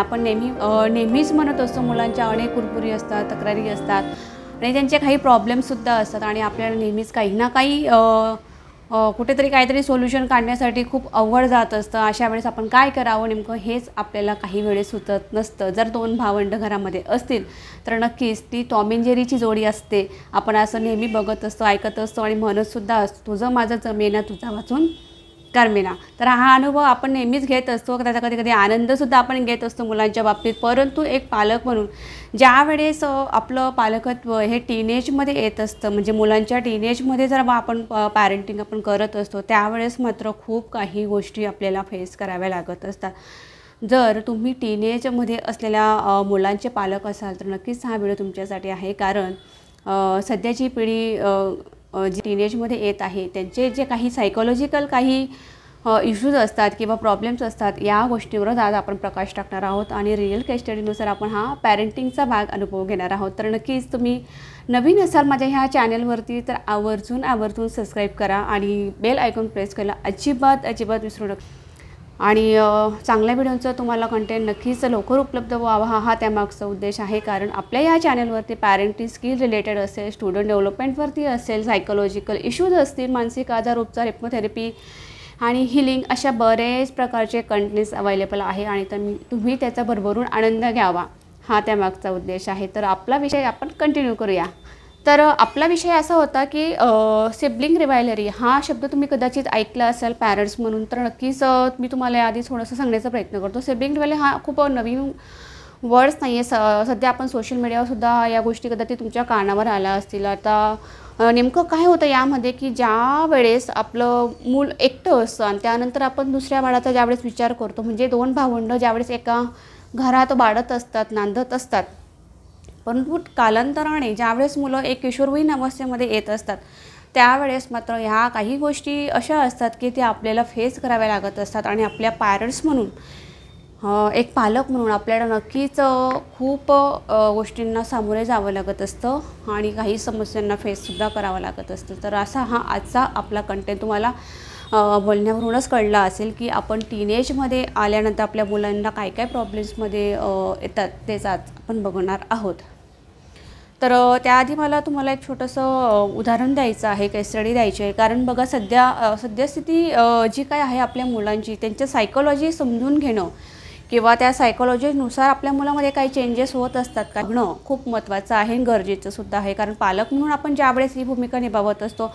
आपण नेहमी नेहमीच म्हणत असतो मुलांच्या अनेक कुरकुरी असतात तक्रारी असतात आणि त्यांचे काही प्रॉब्लेमसुद्धा असतात आणि आपल्याला नेहमीच काही ना काही कुठेतरी काहीतरी सोल्युशन काढण्यासाठी खूप अवघड जात असतं. अशा वेळेस आपण काय करावं नेमकं हेच आपल्याला काही वेळेस सुचत नसतं. जर दोन भावंड घरामध्ये असतील तर नक्कीच ती टॉम जोडी असते. आपण असं नेहमी बघत असतो ऐकत असतो आणि म्हणतसुद्धा असतो तुझं माझं जमेना तुझा वाचून करमेना तर हा अनुभव आपण नेहमीच घेत असतो. त्याचा कधी कधी आनंदसुद्धा आपण घेत असतो मुलांच्या बाबतीत. परंतु एक पालक म्हणून ज्यावेळेस आपलं पालकत्व हे टीनेजमध्ये येत असतं म्हणजे मुलांच्या टीनेजमध्ये जर बा आपण पॅरेंटिंग आपण करत असतो त्यावेळेस मात्र खूप काही गोष्टी आपल्याला फेस कराव्या लागत असतात. जर तुम्ही टीनेजमध्ये असलेल्या मुलांचे पालक असाल तर नक्कीच हा व्हिडिओ तुमच्यासाठी आहे. कारण सध्याची पिढी जी टीनेजमध्ये येत आहे त्यांचे जे काही सायकोलॉजिकल काही इश्यूज असतात किंवा प्रॉब्लेम्स असतात या गोष्टीवरच आज आपण प्रकाश टाकणार आहोत आणि रिअल केस स्टडीनुसार आपण हा पॅरेंटिंगचा भाग अनुभव घेणार आहोत. तर नक्कीच तुम्ही नवीन असाल माझ्या ह्या चॅनलवरती तर आवर्जून आवर्जून सबस्क्राईब करा आणि बेल आयकॉन प्रेस करायला अजिबात अजिबात विसरू नका. आणि चांगल्या व्हिडिओचं तुम्हाला कंटेंट नक्कीच लवकर उपलब्ध व्हावा. हा हा त्यामागचा उद्देश आहे. कारण आपल्या या चॅनलवरती पॅरेंटिंग स्किल रिलेटेड असेल स्टुडंट डेव्हलपमेंटवरती असेल सायकोलॉजिकल इश्यूज असतील मानसिक आजार उपचार हिप्नोथेरपी आणि हिलिंग अशा बरेच प्रकारचे कंटेंट्स अवेलेबल आहे. आणि तर तुम्ही त्याचा भरभरून आनंद घ्यावा. हा त्यामागचा उद्देश आहे. तर आपला विषय आपण कंटिन्यू करूया. तर आपला विषय असा होता की सिबलिंग रिवायलरी हा शब्द तुम्ही कदाचित ऐकला असाल पॅरेंट्स म्हणून तर नक्कीच मी तुम्हाला आधी थोडंसं सांगण्याचा प्रयत्न करतो. सिबलिंग रिवायलरी हा खूप नवीन वर्ड्स नाही आहे. स सध्या आपण सोशल मीडियावरसुद्धा या गोष्टी कदाचित तुमच्या कानावर आल्या असतील. आता नेमकं काय होतं यामध्ये की ज्या वेळेस आपलं मूल एकटं असतं आणि त्यानंतर आपण दुसऱ्या बाळाचा ज्यावेळेस विचार करतो म्हणजे दोन भावंडं ज्यावेळेस एका घरात बाळत असतात नांदत असतात परंतु कालांतराने ज्यावेळेस मुलं एक किशोरवयीन अवस्थेमध्ये येत असतात त्यावेळेस मात्र ह्या काही गोष्टी अशा असतात की त्या आपल्याला फेस कराव्या लागत असतात आणि आपल्या पॅरेंट्स म्हणून एक पालक म्हणून आपल्याला नक्कीच खूप गोष्टींना सामोरे जावं लागत असतं आणि काही समस्यांना फेससुद्धा करावं लागत असतं. तर असा हा आजचा आपला कंटेंट तुम्हाला बोलण्यावरूनच कळलं असेल की आपण टीनेजमध्ये आल्यानंतर आपल्या मुलांना काय काय प्रॉब्लेम्समध्ये येतात तेच आज आपण बघणार आहोत. तर त्याआधी मला तुम्हाला एक छोटंसं उदाहरण द्यायचं आहे केस स्टडी द्यायची आहे. कारण बघा सध्या सद्यस्थिती जी काय आहे आपल्या मुलांची त्यांच्या सायकोलॉजी समजून घेणं किंवा त्या सायकोलॉजीनुसार आपल्या मुलामध्ये काही चेंजेस होत असतात का? बघणं खूप महत्त्वाचं आहे आणि गरजेचं सुद्धा आहे. कारण पालक म्हणून आपण ज्यावेळेस ही भूमिका निभावत असतो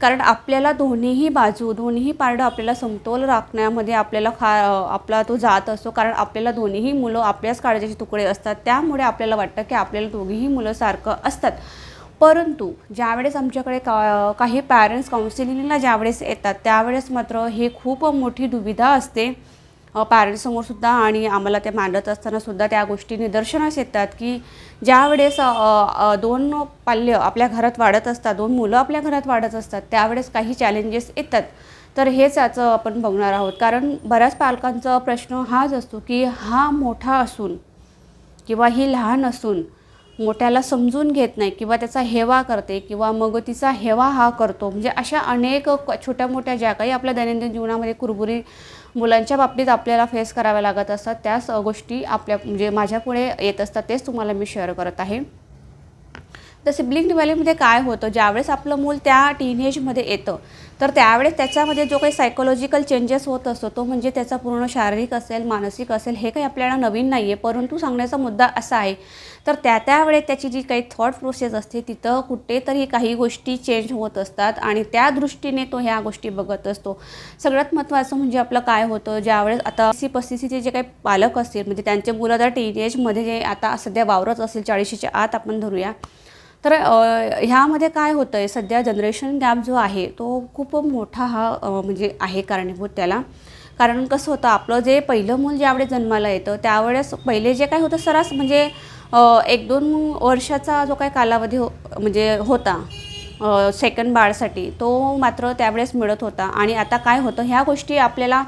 कारण आपल्याला दोन्हीही बाजू दोन्हीही पारडं आपल्याला समतोल राखण्यामध्ये आपल्याला खा आपला तो जात असतो. कारण आपल्याला दोन्हीही मुलं आपल्याच काळजाचे तुकडे असतात. त्यामुळे आपल्याला वाटतं की आपल्याला दोघीही मुलं सारखं असतात. परंतु ज्यावेळेस आमच्याकडे का काही पॅरेंट्स काउन्सिलिंगला ज्यावेळेस येतात त्यावेळेस मात्र हे खूप मोठी दुविधा असते. पॅरेंट्ससमोर सुद्धा आणि आम्हाला ते मांडत असताना सुद्धा त्या गोष्टी निदर्शनास येतात की ज्यावेळेस दोन पाल्य आपल्या घरात वाढत असतात दोन मुलं आपल्या घरात वाढत असतात त्यावेळेस काही चॅलेंजेस येतात. तर हेच याचं आपण बघणार आहोत. कारण बऱ्याच पालकांचा प्रश्न हाच असतो की हा मोठा असून किंवा ही लहान असून मोठ्याला समजून घेत नाही किंवा त्याचा हेवा करते किंवा मग तिचा हेवा हा करतो. म्हणजे अशा अनेक छोट्या मोठ्या ज्या काही आपल्या दैनंदिन जीवनामध्ये कुरबुरी मुलांच्या बाबतीत आपल्याला फेस कराव्या लागत असतात. त्याच गोष्टी आपल्या म्हणजे माझ्यापुढे येत असतात तेच तुम्हाला मी शेअर करत आहे. तर सिबलिंग डिव्हॅलीमध्ये काय होतं? ज्यावेळेस आपलं मूल त्या टीनेजमध्ये येतं तर त्यावेळेस त्याच्यामध्ये जो काही सायकोलॉजिकल चेंजेस होत असतो तो म्हणजे त्याचा पूर्ण शारीरिक असेल मानसिक असेल हे काही आपल्याला नवीन नाही आहे परंतु सांगण्याचा मुद्दा असा आहे. तर त्या त्यावेळेस त्याची जी काही थॉट प्रोसेस असते तिथं कुठेतरी काही गोष्टी चेंज होत असतात आणि त्या दृष्टीने तो ह्या गोष्टी बघत असतो. सगळ्यात महत्त्वाचं म्हणजे आपलं काय होतं? ज्यावेळेस आता सी पस्तीसीचे जे काही पालक असतील म्हणजे त्यांचे मुलं जर टीनेजमध्ये जे आता सध्या वावरत असेल चाळीशीच्या आत आपण धरूया. तर ह्यामध्ये काय होतं आहे सध्या जनरेशन गॅप जो आहे तो खूप मोठा हा म्हणजे आहे कारणीभूत त्याला. कारण कसं होतं आपलं जे पहिलं मूल ज्यावेळेस जन्माला येतं त्यावेळेस पहिले जे काय होतं सरास म्हणजे एक दोन वर्षाचा जो काही कालावधी हो म्हणजे होता सेकंड बाळसाठी तो मात्र त्यावेळेस मिळत होता. आणि आता काय होतं ह्या गोष्टी आपल्याला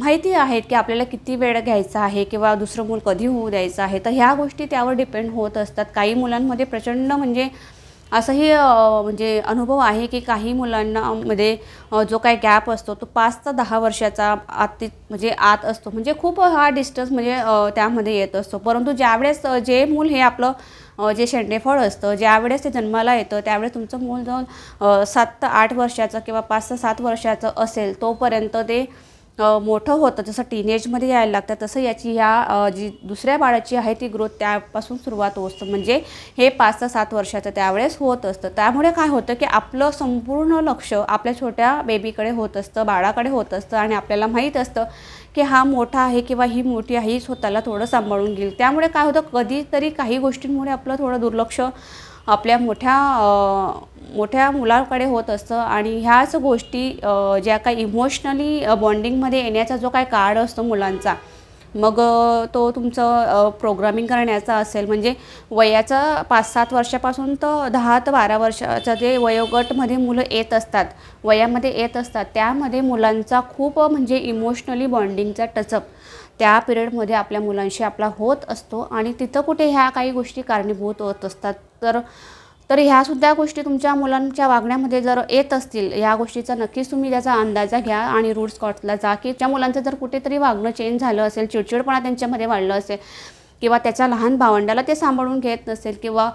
माहिती आहेत की आपल्याला किती वेळ घ्यायचा आहे किंवा दुसरं मूल कधी होऊ द्यायचं आहे. तर ह्या गोष्टी त्यावर डिपेंड होत असतात. काही मुलांमध्ये प्रचंड म्हणजे असंही म्हणजे अनुभव आहे की काही मुलांना मध्ये जो काही गॅप असतो तो पाच ते दहा वर्षाचा आत म्हणजे आत असतो. म्हणजे खूप हा डिस्टन्स म्हणजे त्यामध्ये येत असतो. परंतु ज्यावेळेस जे मूल हे आपलं जे शेंडेफळ असतं ज्यावेळेस ते जन्माला येतं त्यावेळेस तुमचं मूल जाऊन सात ते आठ वर्षाचं किंवा पाच ते सात वर्षाचं असेल तोपर्यंत ते मोठं होतं जसं टीनेजमध्ये यायला लागतं तसं याची ह्या जी दुसऱ्या बाळाची आहे ती ग्रोथ त्यापासून सुरुवात होत असतं. म्हणजे हे पाच ते सात वर्षाचं त्यावेळेस होत असतं. त्यामुळे काय होतं की आपलं संपूर्ण लक्ष आपल्या छोट्या बेबीकडे होत असतं बाळाकडे होत असतं आणि आपल्याला माहीत असतं की हा मोठा आहे किंवा ही मोठी आहे ही स्वतःला थोडं सांभाळून घेईल. त्यामुळे काय होतं कधीतरी काही गोष्टींमुळे आपलं थोडं दुर्लक्ष आपल्या मोठ्या मोठ्या मुलाकडे होत असतं. आणि ह्याच गोष्टी ज्या काही इमोशनली बॉन्डिंगमध्ये येण्याचा जो काय काळ असतो मुलांचा मग तो तुमचं प्रोग्रामिंग करण्याचा असेल म्हणजे वयाचा पाच सात वर्षापासून तर दहा ते बारा वर्षाचं जे वयोगटमध्ये मुलं येत असतात वयामध्ये येत असतात त्यामध्ये मुलांचा खूप म्हणजे इमोशनली बॉन्डिंगचा टचअप त्या पिरियडमध्ये आपल्या मुलांशी आपला होत असतो. आणि तिथं कुठे ह्या काही गोष्टी कारणीभूत होत असतात तर तर ह्यासुद्धा गोष्टी तुमच्या मुलांच्या वागण्यामध्ये जर येत असतील या गोष्टीचा नक्कीच तुम्ही त्याचा अंदाजा घ्या आणि रूट स्कॉटला जा की त्या मुलांचं जर कुठेतरी वागणं चेंज झालं असेल चिडचिडपणा त्यांच्यामध्ये वाढलं असेल किंवा त्याच्या लहान भावंडाला ते सांभाळून घेत नसेल किंवा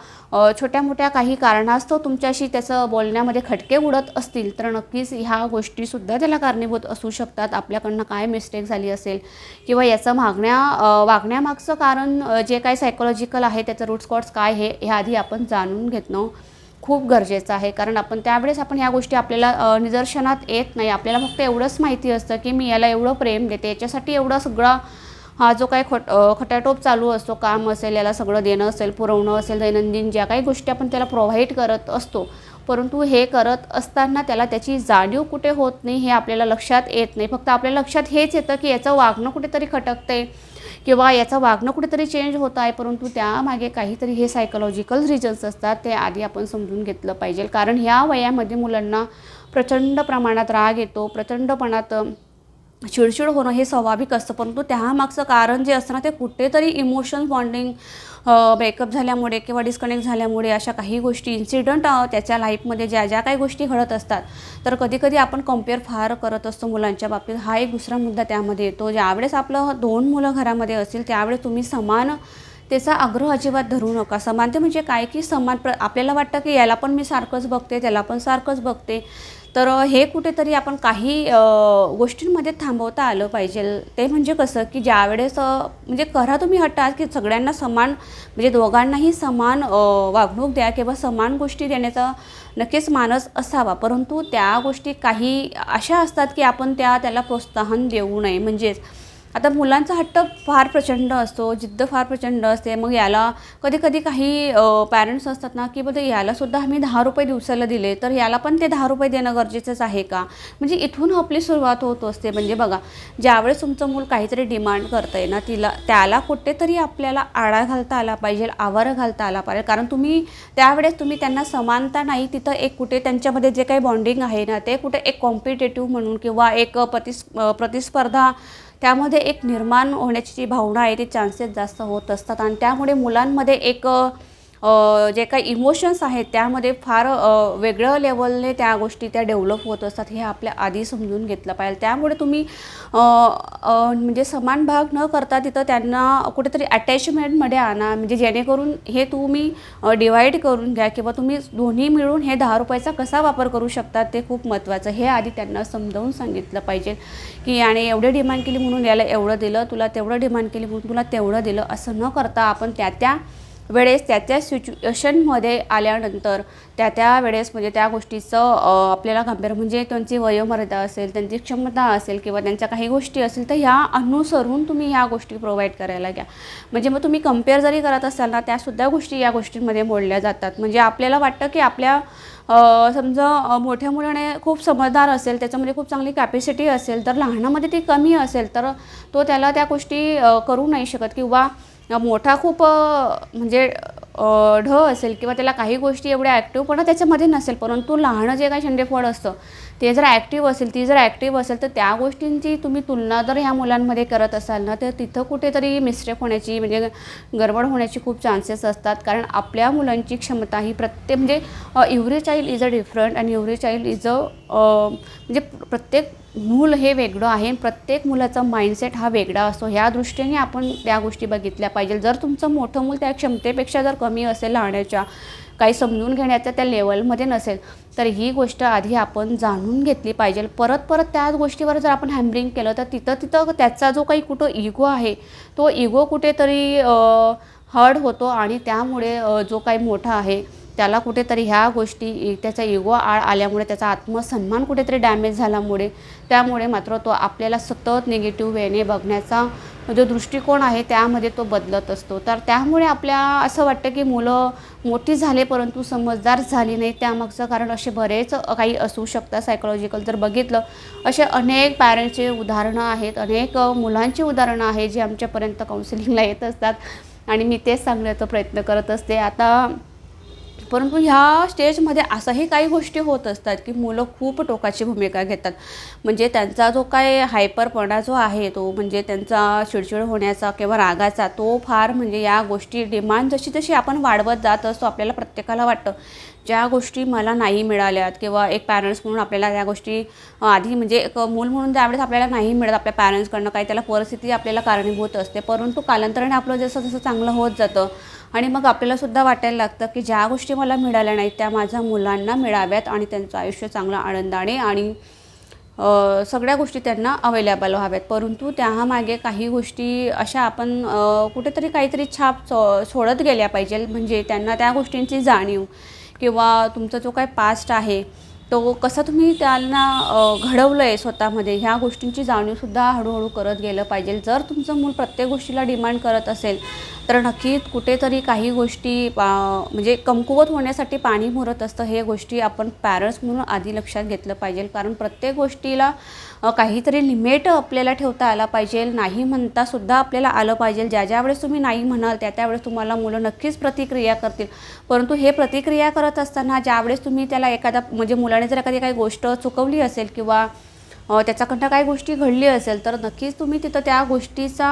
छोट्या मोठ्या काही कारणास्तव तुमच्याशी त्याचं बोलण्यामध्ये खटके उडत असतील तर नक्कीच ह्या गोष्टीसुद्धा त्याला कारणीभूत असू शकतात. आपल्याकडनं काय मिस्टेक झाली असेल किंवा याचं मागण्या वागण्यामागचं कारण जे काही सायकोलॉजिकल आहे त्याचं रूटस्कॉट्स काय हे ह्याआधी आधी आपण जाणून घेतणं खूप गरजेचं आहे. कारण आपण त्यावेळेस आपण ह्या गोष्टी आपल्याला निदर्शनात येत नाही. आपल्याला फक्त एवढंच माहिती असतं की मी याला एवढं प्रेम देते याच्यासाठी एवढा सगळा हा जो काही खट खट्याटोप खटाटोप चालू असतो काम असेल याला सगळं देणं असेल पुरवणं असेल दैनंदिन ज्या काही गोष्टी आपण त्याला प्रोव्हाइड करत असतो परंतु हे करत असताना त्याला त्याची जाणीव कुठे होत नाही हे आपल्याला लक्षात येत नाही. फक्त आपल्या लक्षात हेच येतं की याचं वागणं कुठेतरी खटकतंय किंवा याचं वागणं कुठेतरी चेंज होत आहे परंतु त्यामागे काहीतरी हे सायकोलॉजिकल रिजन्स असतात ते आधी आपण समजून घेतलं पाहिजे. कारण ह्या वयामध्ये मुलांना प्रचंड प्रमाणात राग येतो प्रचंडपणात चिडचिड होणं हे स्वाभाविक असतं परंतु त्यामागचं कारण जे असतं ना ते कुठेतरी इमोशन बॉन्डिंग ब्रेकअप झाल्यामुळे किंवा डिस्कनेक्ट झाल्यामुळे अशा काही गोष्टी इन्सिडंट त्याच्या लाईफमध्ये ज्या ज्या काही गोष्टी घडत असतात. तर कधीकधी आपण कंपेअर फार करत असतो मुलांच्या बाबतीत. हा एक दुसरा मुद्दा त्यामध्ये येतो. ज्यावेळेस आपलं दोन मुलं घरामध्ये असतील त्यावेळेस तुम्ही समान त्याचा आग्रह अजिबात धरू नका. समानते म्हणजे काय? की समान प्र आपल्याला वाटतं की याला पण मी सारखंच बघते त्याला पण सारखंच बघते. तर हे कुठेतरी आपण काही गोष्टींमध्ये थांबवता आलं पाहिजे. ते म्हणजे कसं की ज्यावेळेस म्हणजे करा तुम्ही हट्टा की सगळ्यांना समान म्हणजे दोघांनाही समान वागणूक द्या किंवा समान गोष्टी देण्याचा नक्कीच मानस असावा. परंतु त्या गोष्टी काही अशा असतात की आपण त्या त्याला प्रोत्साहन देऊ नये. म्हणजेच आता मुलांचा हट्ट फार प्रचंड असतो जिद्द फार प्रचंड असते. मग याला कधी कधी काही पॅरेंट्स असतात ना की बघ यालासुद्धा आम्ही दहा रुपये दिवसाला दिले तर याला पण ते दहा रुपये देणं गरजेचंच आहे का? म्हणजे इथून आपली सुरुवात होत असते. म्हणजे बघा ज्यावेळेस तुमचं मूल काहीतरी डिमांड करतं आहे ना तिला त्याला कुठेतरी आपल्याला आळा घालता आला पाहिजे आवर घालता आला पाहिजे. कारण तुम्ही त्यावेळेस तुम्ही त्यांना समानता नाही तिथं एक कुठे त्यांच्यामध्ये जे काही बॉन्डिंग आहे ना ते कुठे एक कॉम्पिटेटिव्ह म्हणून किंवा एक प्रतिस् प्रतिस्पर्धा त्यामध्ये एक निर्माण होण्याची जी भावना आहे ती चान्सेस जास्त होत असतात. आणि त्यामुळे मुलांमध्ये एक जे काही इमोशन्स आहेत त्यामध्ये फार वेगळं लेवलने त्या गोष्टी त्या डेव्हलप होत असतात हे आपल्या आधी समजून घेतलं पाहिजे. त्यामुळे तुम्ही म्हणजे समान भाग न करता तिथं त्यांना कुठेतरी अटॅचमेंटमध्ये आणा. म्हणजे जेणेकरून हे तुम्ही डिवाईड करून घ्या किंवा तुम्ही दोन्ही मिळून हे दहा रुपयाचा कसा वापर करू शकतात ते खूप महत्त्वाचं. हे आधी त्यांना समजावून सांगितलं पाहिजे की आणि एवढे डिमांड केली म्हणून याला एवढं दिलं तुला तेवढं डिमांड केली म्हणून तुला तेवढं दिलं. असं न करता आपण त्या त्या वेळेस त्या त्या सिच्युएशनमध्ये आल्यानंतर त्या त्या वेळेस म्हणजे त्या गोष्टीचं आपल्याला गांभीर म्हणजे त्यांची वयोमर्यादा असेल त्यांची क्षमता असेल किंवा त्यांच्या काही गोष्टी असेल तर ह्या अनुसरून तुम्ही ह्या गोष्टी प्रोव्हाइड करायला घ्या. म्हणजे मग तुम्ही कंपेअर जरी करत असाल ना त्यासुद्धा गोष्टी या गोष्टींमध्ये मोडल्या जातात. म्हणजे आपल्याला वाटतं की आपल्या समजा मोठ्या मुलाने खूप समजदार असेल त्याच्यामध्ये खूप चांगली कॅपॅसिटी असेल तर लहानामध्ये ती कमी असेल तर तो त्याला त्या गोष्टी करू नाही शकत किंवा मोठा खूप म्हणजे ढ असेल किंवा त्याला काही गोष्टी एवढ्या ॲक्टिव्हपणा त्याच्यामध्ये नसेल. परंतु लहानं जे काही शेंडेफळ असतं ते जर ॲक्टिव्ह असेल ती जर ॲक्टिव्ह असेल तर त्या गोष्टींची तुम्ही तुलना जर ह्या मुलांमध्ये करत असाल ना तर तिथं कुठेतरी मिस्टेक होण्याची म्हणजे गडबड होण्याची खूप चान्सेस असतात. कारण आपल्या मुलांची क्षमता ही प्रत्येक म्हणजे every child is a different and every child is a म्हणजे प्रत्येक मूल हे वेगळं आहे प्रत्येक मुलाचा माइंडसेट हा वेगळा असतो. ह्या दृष्टीने आपण त्या गोष्टी बघितल्या पाहिजे. जर तुमचं मोठं मूल त्या क्षमतेपेक्षा जर कमी असेल लहाण्याच्या काही समजून घेण्याच्या त्या लेवलमध्ये नसेल तर ही गोष्ट आधी आपण जाणून घेतली पाहिजे. परत परत त्याच गोष्टीवर जर आपण हॅम्बरिंग केलं तर तिथं तिथं त्याचा जो काही कुठं इगो आहे तो इगो कुठेतरी हर्ड होतो आणि त्यामुळे जो काही मोठा आहे त्याला कुठेतरी ह्या गोष्टी त्याचा इगो आळ आल्यामुळे त्याचा आत्मसन्मान कुठेतरी डॅमेज झाल्यामुळे त्यामुळे मात्र तो आपल्याला सतत निगेटिव्ह वेने बघण्याचा जो दृष्टिकोन आहे त्यामध्ये तो बदलत असतो. तर त्यामुळे आपल्या असं वाटतं की मुलं मोठी झाले परंतु समजदार झाली नाही. त्यामागचं कारण असे बरेच काही असू शकतात. सायकोलॉजिकल जर बघितलं असे अनेक पॅरेंट्सचे उदाहरणं आहेत. अनेक मुलांची उदाहरणं आहेत जी आमच्यापर्यंत काउन्सिलिंगला येत असतात. आणि मी तेच सांगण्याचा प्रयत्न करत असते. आता परंतु ह्या स्टेजमध्ये असंही काही गोष्टी होत असतात की मुलं खूप टोकाची भूमिका घेतात. म्हणजे त्यांचा जो काय हायपरपणा जो आहे तो म्हणजे त्यांचा चिडचिड होण्याचा किंवा रागाचा तो फार म्हणजे या गोष्टी डिमांड जशी जशी आपण वाढवत जात असतो आपल्याला प्रत्येकाला वाटतं. ज्या गोष्टी मला नाही मिळाल्यात किंवा एक पॅरेंट्स म्हणून आपल्याला त्या गोष्टी आधी म्हणजे एक मूल म्हणून त्यावेळेस आपल्याला नाही मिळत आपल्या पॅरेंट्सकडनं काही त्याला परिस्थिती आपल्याला कारणीभूत असते. परंतु कालांतराने आपलं जसं जसं चांगलं होत जातं आणि मग आपल्याला सुद्धा वाटायला लागतं की ज्या गोष्टी मला मिळाल्या नाहीत त्या माझ्या मुलांना मिळाव्यात आणि त्यांचं आयुष्य चांगलं आनंदाने आणि सगळ्या गोष्टी त्यांना अवेलेबल व्हाव्यात. परंतु त्यामागे काही गोष्टी अशा आपण कुठेतरी काहीतरी छाप सो सोडत गेल्या पाहिजे म्हणजे त्यांना त्या गोष्टींची जाणीव किंवा तुमचा जो काही पास्ट आहे तो कसं तुम्ही त्यांना घडवलं आहे स्वतःमध्ये ह्या गोष्टींची जाणीवसुद्धा हळूहळू करत गेलं पाहिजे जर तुमचं मूल प्रत्येक गोष्टीला डिमांड करत असेल तर नक्कीच कुठेतरी काही गोष्टी म्हणजे कमकुवत होण्यासाठी पाणी मुरत असतं हे गोष्टी आपण पॅरेंट्स म्हणून आधी लक्षात घेतलं पाहिजे. कारण प्रत्येक गोष्टीला काहीतरी लिमिट आपल्याला ठेवता आला पाहिजे. नाही म्हणता सुद्धा आपल्याला आलं पाहिजे. ज्या ज्या वेळेस तुम्ही नाही म्हणाल त्या त्यावेळेस तुम्हाला मुलं नक्कीच प्रतिक्रिया करतील. परंतु हे प्रतिक्रिया करत असताना ज्यावेळेस तुम्ही त्याला एखादा म्हणजे मुलाने जर एखादी काही गोष्ट चुकवली असेल किंवा त्याच्याकडनं काही गोष्टी घडली असेल तर नक्कीच तुम्ही तिथं त्या गोष्टीचा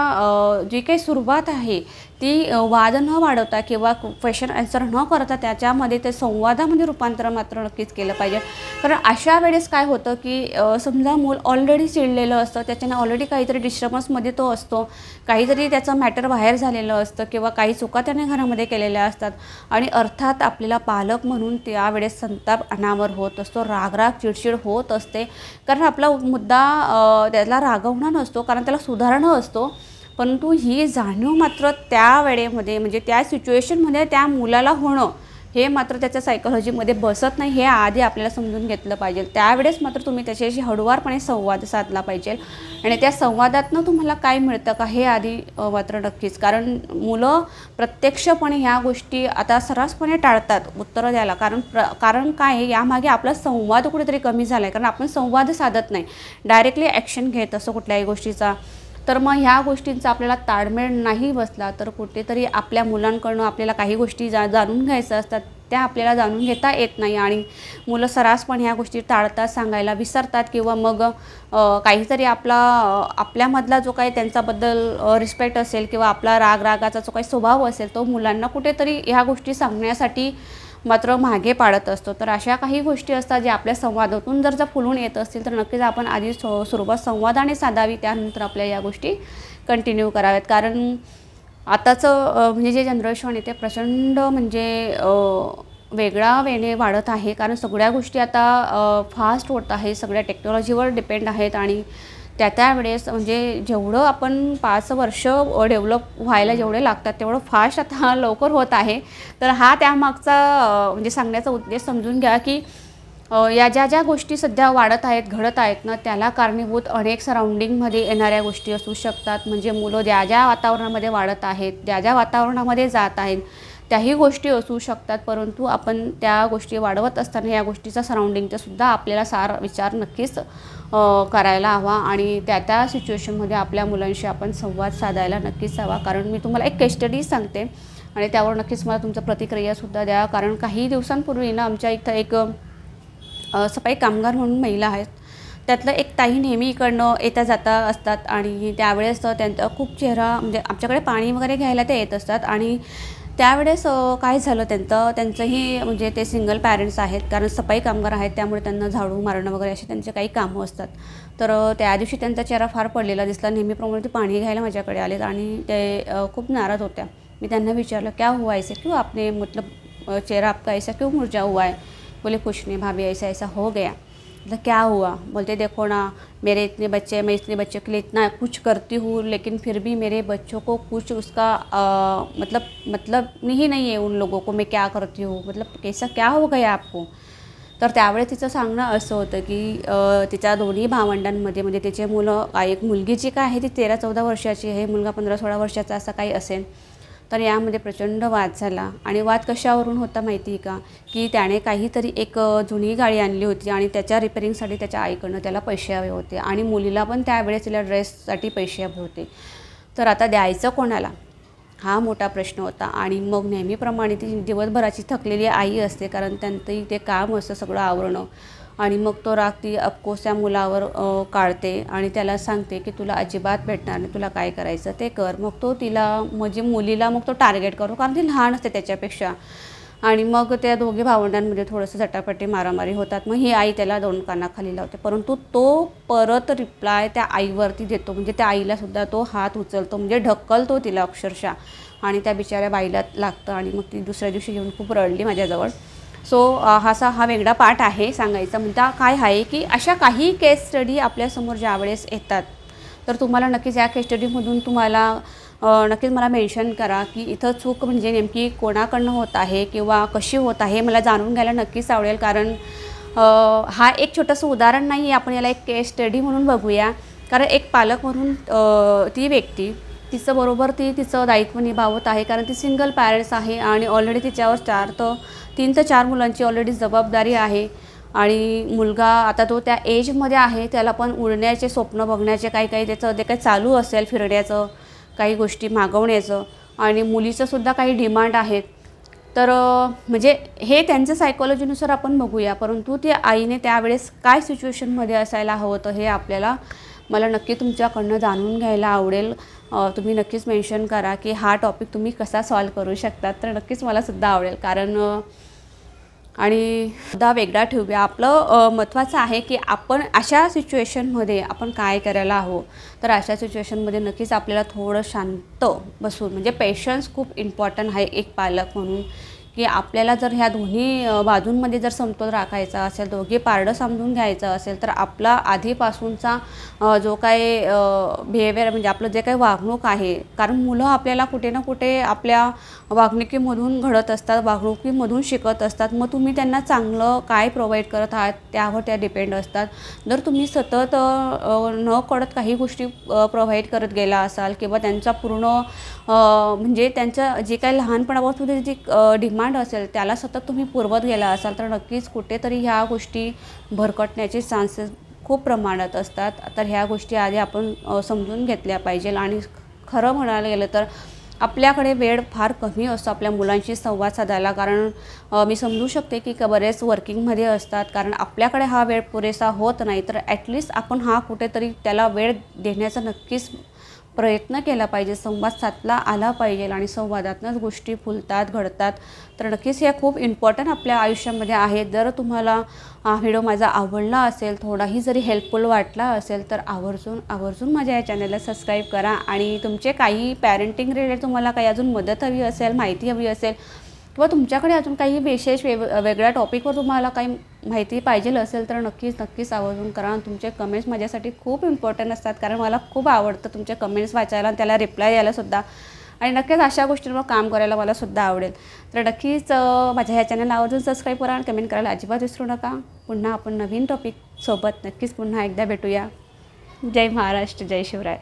जी काही सुरुवात आहे ती वाद न वाढवता किंवा क्वेश्चन आन्सर न करता त्याच्यामध्ये ते संवादामध्ये रूपांतर मात्र नक्कीच केलं पाहिजे. कारण अशा वेळेस काय होतं की समजा मूल ऑलरेडी चिडलेलं असतं त्याच्यानं ऑलरेडी काहीतरी डिस्टर्बन्समध्ये तो असतो. काहीतरी त्याचं मॅटर बाहेर झालेलं असतं किंवा काही चुका त्याने घरामध्ये केलेल्या असतात. आणि अर्थात आपल्याला पालक म्हणून त्यावेळेस संताप अनावर होत असतो रागराग चिडचिड होत असते. कारण आपला मुद्दा त्याला रागवणं नसतो कारण त्याला सुधारणं असतो. परंतु ही जाणीव मात्र त्या वेळेमध्ये म्हणजे त्या सिच्युएशनमध्ये त्या मुलाला होणं हे मात्र त्याच्या सायकोलॉजीमध्ये बसत नाही हे आधी आपल्याला समजून घेतलं पाहिजे. त्यावेळेस मात्र तुम्ही त्याच्याशी हळुवारपणे संवाद साधला पाहिजे. आणि त्या संवादातनं तुम्हाला काय मिळतं का हे आधी मात्र नक्कीच. कारण मुलं प्रत्यक्षपणे ह्या गोष्टी आता सर्रासपणे टाळतात उत्तरं द्यायला. कारण प्र कारण काय आहे यामागे आपला संवाद कुठेतरी कमी झाला आहे कारण आपण संवाद साधत नाही. डायरेक्टली ॲक्शन घेत असं कुठल्याही गोष्टीचा. तर मग ह्या गोष्टींचा आपल्याला ताळमेळ नाही बसला तर कुठेतरी आपल्या मुलांकडनं आपल्याला काही गोष्टी जा जाणून घ्यायच्या असतात त्या आपल्याला जाणून घेता येत नाही. आणि मुलं सर्रासपणे ह्या गोष्टी टाळतात सांगायला विसरतात किंवा मग काहीतरी आपला आपल्यामधला जो काही त्यांच्याबद्दल रिस्पेक्ट असेल किंवा आपला राग रागाचा जो काही स्वभाव असेल तो मुलांना कुठेतरी ह्या गोष्टी सांगण्यासाठी मात्र मागे पाडत असतो. तर अशा काही गोष्टी असतात ज्या आपल्या संवादातून जर जर फुलून येत असतील तर नक्कीच आपण आधी सु सुरुवात संवादाने साधावी त्यानंतर आपल्या या गोष्टी कंटिन्यू कराव्यात. कारण आताचं म्हणजे जे जनरेशन आहे ते प्रचंड म्हणजे वेगळा वेणे वाढत आहे. कारण सगळ्या गोष्टी आता फास्ट होत आहे. सगळ्या टेक्नॉलॉजीवर डिपेंड आहेत आणि त्या त्यावेळेस म्हणजे जेवढं आपण पाच वर्ष डेव्हलप व्हायला जेवढे लागतात तेवढं फास्ट आता लवकर होत आहे. तर हा त्यामागचा म्हणजे सांगण्याचा उद्देश समजून घ्या की या ज्या ज्या गोष्टी सध्या वाढत आहेत घडत आहेत ना त्याला कारणीभूत अनेक सराउंडिंगमध्ये येणाऱ्या गोष्टी असू शकतात. म्हणजे मुलं ज्या ज्या वातावरणामध्ये वाढत आहेत ज्या ज्या वातावरणामध्ये जात आहेत त्याही गोष्टी असू शकतात. परंतु आपण त्या गोष्टी वाढवत असताना या गोष्टीचा सराउंडिंगचा सुद्धा आपल्याला सार विचार नक्कीच करायला हवा आणि त्या त्या सिच्युएशनमध्ये आपल्या मुलांशी आपण संवाद साधायला नक्कीच हवा. कारण मी तुम्हाला एक केस्टडी सांगते आणि त्यावर नक्कीच मला तुमचं प्रतिक्रियासुद्धा द्या. कारण काही दिवसांपूर्वी ना आमच्या इथं एक सफाई कामगार म्हणून महिला आहेत. त्यातलं एक ताई नेहमी इकडनं येता जाता असतात आणि त्यावेळेस त्यांचा खूप चेहरा म्हणजे आमच्याकडे पाणी वगैरे घ्यायला ते येत असतात आणि त्यावेळेस काय झालं त्यांचं? त्यांचंही म्हणजे ते सिंगल पॅरेंट्स आहेत कारण सफाई कामगार आहेत त्यामुळे त्यांना झाडू मारणं वगैरे असे त्यांचे काही कामं असतात. तर त्या दिवशी त्यांचा चेहरा फार पडलेला दिसला. नेहमीप्रमाणे ते पाणी घ्यायला माझ्याकडे आलेत आणि ते खूप नाराज होत्या. मी त्यांना विचारलं क्या हुआ ऐसे? क्यों आपने मतलब चेहरा आपका ऐसा? क्यों मुरझा हुआ है? बोले कुछ नहीं भाभी ऐसा ऐसा हो गया. मतलब क्या हुआ? बोलते देखो ना मेरे इतने बच्चे मैं इतने बच्चों के लिए इतना कुछ करती हूँ लेकिन फिर भी मेरे बच्चों को कुछ उसका आ, मतलब मतलब ही नहीं है उन लोगों को मैं क्या करती हूँ? मतलब कैसा क्या हो गया आपको? तर त्यावेळेस तिचं सांगणं असं होतं की तिच्या दोन्ही भावंडांमध्ये म्हणजे तिचे मुलं एक मुलगी जी काय आहे ती तेरा चौदा वर्षाची आहे मुलगा पंधरा सोळा वर्षाचा असा काही असेल. तर यामध्ये प्रचंड वाद झाला. आणि वाद कशावरून होता माहिती आहे का? की त्याने काहीतरी एक जुनी गाडी आणली होती आणि त्याच्या रिपेरिंगसाठी त्याच्या आईकडनं त्याला पैसे हवे होते आणि मुलीला पण त्यावेळेस तिला ड्रेससाठी पैसे हवे होते. तर आता द्यायचं कोणाला? हा मोठा प्रश्न होता. आणि मग नेहमीप्रमाणे ती दिवसभराची थकलेली आई असते कारण त्यांचंही ते काम असतं सगळं आवरणं. आणि मग तो राग ती अफकोर्स त्या मुलावर काढते आणि त्याला सांगते की तुला अजिबात भेटणार नाही तुला काय करायचं ते कर. मग तो तिला म्हणजे मुलीला मग तो टार्गेट करतो कारण ती लहान असते त्याच्यापेक्षा. आणि मग त्या दोघे भावंडांमध्ये थोडंसं झटापटी मारामारी होतात. मग ही आई त्याला दोन कानाखाली लावते. परंतु तो परत रिप्लाय त्या आईवरती देतो. म्हणजे त्या आईला सुद्धा तो हात उचलतो. म्हणजे ढकलतो तिला अक्षरशः. आणि त्या बिचाऱ्या बाईला लागतं आणि मग ती दुसऱ्या दिवशी येऊन खूप रडली माझ्याजवळ. सो हासा हा वेगळा पार्ट आहे सांगायचा. मुद्दा काय आहे की अशा काही केस स्टडी आपल्यासमोर ज्यावेळेस येतात तर तुम्हाला नक्कीच या केस स्टडीमधून तुम्हाला नक्कीच मला मेन्शन करा की इथं चूक म्हणजे नेमकी कोणाकडनं होत आहे किंवा कशी होत आहे मला जाणून घ्यायला नक्कीच आवडेल. कारण हा एक छोटंसं उदाहरण नाही आहे आपण याला एक केस स्टडी म्हणून बघूया. कारण एक पालक म्हणून ती व्यक्ती तिचं बरोबर ती तिचं दायित्व निभावत आहे कारण ती सिंगल पॅरेंट्स आहे आणि ऑलरेडी तिच्यावर चार तर तीन ते चार मुलांची ऑलरेडी जबाबदारी आहे. आणि मुलगा आता तो त्या एजमध्ये आहे त्याला पण उडण्याचे स्वप्न बघण्याचे काही काही त्याचं जे काही चालू असेल फिरण्याचं काही गोष्टी मागवण्याचं आणि मुलीचंसुद्धा काही डिमांड आहेत. तर म्हणजे हे त्यांचं सायकॉलॉजीनुसार आपण बघूया परंतु ते आईने त्यावेळेस काय सिच्युएशनमध्ये असायला हवं होतं हे आपल्याला मला नक्की तुमच्याकडनं जाणून घ्यायला आवडेल. तुम्ही नक्कीच मेन्शन करा की हा टॉपिक तुम्ही कसा सॉल्व करू शकतात. तर नक्कीच मला सुद्धा आवडेल. कारण आणि सुद्धा वेगळा ठेवूया. आपलं महत्त्वाचं आहे की आपण अशा सिच्युएशनमध्ये आपण काय करायला हवं? तर अशा सिच्युएशनमध्ये नक्कीच आपल्याला थोडं शांत बसून म्हणजे पेशन्स खूप इम्पॉर्टंट आहे एक पालक म्हणून. की आपल्याला जर ह्या दोन्ही बाजूंमध्ये जर समतोल राखायचा असेल दोघे पारडं समजून घ्यायचं असेल तर आपला आधीपासूनचा जो काही बिहेवियर म्हणजे आपलं जे काही वागणूक आहे कारण मुलं आपल्याला कुठे ना कुठे आपल्या वागणुकीमधून घडत असतात वागणुकीमधून शिकत असतात. मग तुम्ही त्यांना चांगलं काय प्रोव्हाइड करत आहात त्यावर त्या डिपेंड असतात. जर तुम्ही सतत न कळत काही गोष्टी प्रोव्हाइड करत गेला असाल किंवा त्यांचा पूर्ण म्हणजे त्यांचं जे काही लहानपणापासून जी डिमांड असेल त्याला सतत तुम्ही पुरवत गेला असाल तर नक्कीच कुठेतरी ह्या गोष्टी भरकटण्याचे चान्सेस खूप प्रमाणात असतात. तर ह्या गोष्टी आधी आपण समजून घेतल्या पाहिजेल आणि खरं म्हणायला गेलं तर आपल्याकडे वेळ फार कमी असतो आपल्या मुलांशी संवाद साधायला. कारण मी समजू शकते की बरेच वर्किंगमध्ये असतात. कारण आपल्याकडे हा वेळ पुरेसा होत नाही. तर ॲटलिस्ट आपण हा कुठेतरी त्याला वेळ देण्याचा नक्कीच प्रयत्न केला पाहिजे. संवाद साधला आला पाहिजे आणि संवादातनंच गोष्टी फुलतात घडतात. तर नक्कीच हे खूप इम्पॉर्टंट आपल्या आयुष्यामध्ये आहे जर तुम्हाला हा व्हिडिओ माझा आवडला असेल थोडाही जरी हेल्पफुल वाटला असेल तर आवर्जून आवर्जून माझ्या या चॅनलला सबस्क्राईब करा. आणि तुमचे काही पॅरेंटिंग रिलेटेड तुम्हाला काही अजून मदत हवी असेल माहिती हवी असेल किंवा तुमच्याकडे अजून काही विशेष वेग वेगळ्या टॉपिकवर तुम्हाला काही माहिती पाहिजे असेल तर नक्कीच नक्कीच आवर्जून करा. आणि तुमचे कमेंट्स माझ्यासाठी खूप इम्पॉर्टंट असतात. कारण मला खूप आवडतं तुमचे कमेंट्स वाचायला आणि त्याला रिप्लाय द्यायला सुद्धा. आणि नक्कीच अशा गोष्टींवर काम करायला मला सुद्धा आवडेल. तर नक्कीच माझ्या ह्या चॅनलला आवर्जून सबस्क्राईब करा आणि कमेंट करायला अजिबात विसरू नका. पुन्हा आपण नवीन टॉपिक सोबत नक्कीच पुन्हा एकदा भेटूया. जय महाराष्ट्र जय शिवराय.